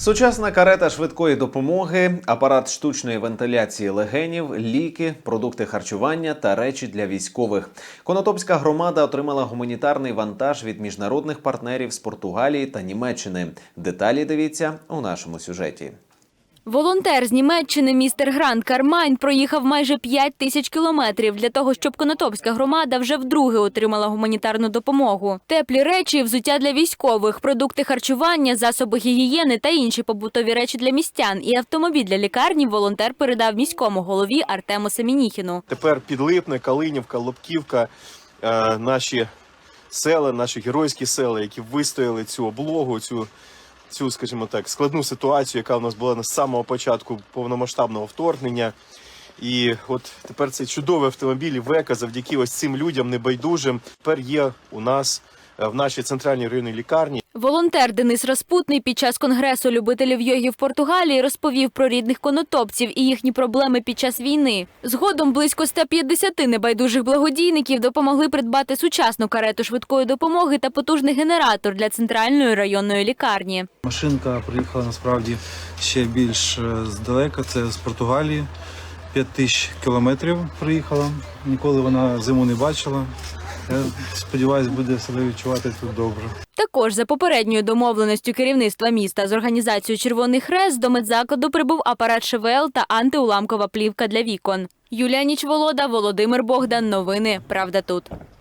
Сучасна карета швидкої допомоги, апарат штучної вентиляції легенів, ліки, продукти харчування та речі для військових. Конотопська громада отримала гуманітарний вантаж від міжнародних партнерів з Португалії та Німеччини. Деталі дивіться у нашому сюжеті. Волонтер з Німеччини містер Грант Кармайн проїхав майже 5 тисяч кілометрів для того, щоб Конотопська громада вже вдруге отримала гуманітарну допомогу. Теплі речі, взуття для військових, продукти харчування, засоби гігієни та інші побутові речі для містян і автомобіль для лікарні волонтер передав міському голові Артему Семінніхіну. Тепер Підлипне, Калинівка, Лобківка, е, наші села, наші геройські села, які вистояли цю облогу, цю, цю, скажімо так, складну ситуацію, яка у нас була з самого початку повномасштабного вторгнення. І от тепер цей чудовий автомобіль Века завдяки ось цим людям небайдужим тепер є у нас в нашій центральній районній лікарні. Волонтер Денис Распутний під час конгресу любителів йоги в Португалії розповів про рідних конотопців і їхні проблеми під час війни. Згодом близько 150 небайдужих благодійників допомогли придбати сучасну карету швидкої допомоги та потужний генератор для центральної районної лікарні. Машинка приїхала насправді ще більш е, здалека. Це з Португалії. 5 тисяч кілометрів приїхала. Ніколи вона зиму не бачила. Я сподіваюся, буде себе відчувати тут добре. Також за попередньою домовленістю керівництва міста з організацією Червоний Хрест до медзакладу прибув апарат ШВЛ та антиуламкова плівка для вікон. Юлія Нічволода, Володимир Богдан. Новини. Правда тут.